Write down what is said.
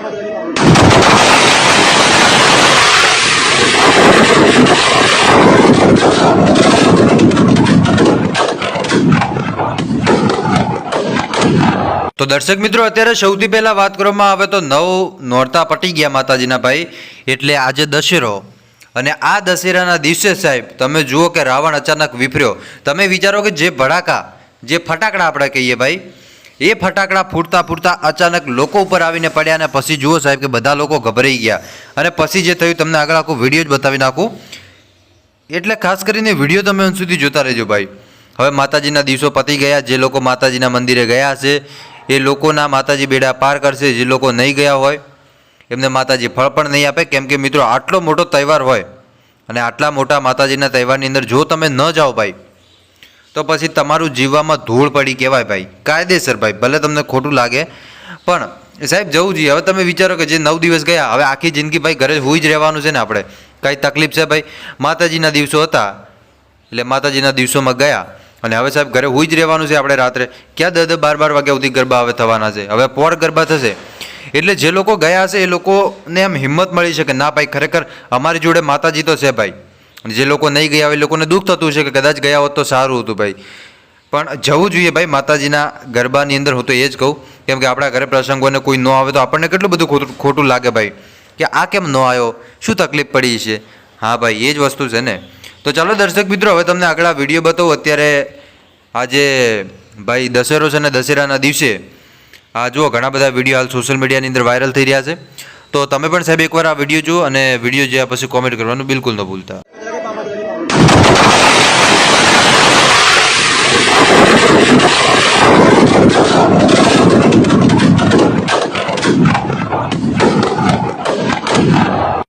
તો દર્શક મિત્રો, અત્યારે સૌથી પહેલાં વાત કરવામાં આવે તો નવ નોરતા પટી ગયા માતાજીના ભાઈ, એટલે આજે દશેરો. અને આ દશેરાના દિવસે સાહેબ, તમે જુઓ કે રાવણ અચાનક વિફર્યો. તમે વિચારો કે જે ભડાકા, જે ફટાકડા આપણે કહીએ ભાઈ એ ફટાકડા ફૂટતા ફૂટતા અચાનક લોકો ઉપર આવીને પડ્યા અને પછી જુઓ સાહેબ કે બધા લોકો ગભરાઈ ગયા. અને પછી જે થયું તમને આગળ આખો વીડિયો જ બતાવી નાખું. એટલે ખાસ કરીને વીડિયો તમે અંત સુધી જોતા રહેજો ભાઈ. હવે માતાજીના દિવસો પતી ગયા, જે લોકો માતાજીના મંદિરે ગયા હશે એ લોકોના માતાજી બેડા પાર કરશે, જે લોકો નહીં ગયા હોય, એમને માતાજી ફળ પણ નહીં આપે. કેમ કે મિત્રો, આટલો મોટો તહેવાર હોય અને આટલા મોટા માતાજીના તહેવારની અંદર જો તમે ન જાઓ ભાઈ તો પછી તમારું જીવવામાં ધૂળ પડી કહેવાય ભાઈ. કાયદેસર ભાઈ, ભલે તમને ખોટું લાગે. પણ સાહેબ, જવું જોઈએ. હવે તમે વિચારો કે જે નવ દિવસ ગયા, હવે આખી જિંદગી ભાઈ ઘરે હોઈ જ રહેવાનું છે ને આપણે. કાંઈ તકલીફ છે ભાઈ? માતાજીના દિવસો હતા. એટલે માતાજીના દિવસોમાં ગયા. અને હવે સાહેબ, ઘરે હોઈ જ રહેવાનું છે આપણે રાત્રે. ક્યાં દસ બાર બાર વાગ્યા સુધી ગરબા હવે થવાના છે? હવે પોર ગરબા થશે. એટલે જે લોકો ગયા હશે, એ લોકોને એમ હિંમત મળી છે કે ના ભાઈ, ખરેખર અમારી જોડે માતાજી તો છે ભાઈ. જે લોકો નહીં ગયા હોય એ લોકોને દુઃખ થતું છે કે કદાચ ગયા હોત તો સારું હતું ભાઈ. પણ જવું જોઈએ ભાઈ, માતાજીના ગરબાની અંદર હું તો એ જ કહું, કેમ કે આપણા ઘરે પ્રસંગોને કોઈ ન આવે તો આપણને કેટલું બધું ખોટું લાગે ભાઈ, કે આ કેમ ન આવ્યો, શું તકલીફ પડી છે? હા ભાઈ, એ જ વસ્તુ છે ને. તો ચાલો દર્શક મિત્રો, હવે તમને આગળ વીડિયો બતાવું. અત્યારે આજે ભાઈ દશેરો છે ને દશેરાના દિવસે, આ જુઓ ઘણા બધા વીડિયો હાલ સોશિયલ મીડિયાની અંદર વાયરલ થઈ રહ્યા છે. તો તમે પણ સાહેબ એકવાર આ વીડિયો જુઓ અને વીડિયો જોયા પછી કોમેન્ટ કરવાનું બિલકુલ ન ભૂલતા.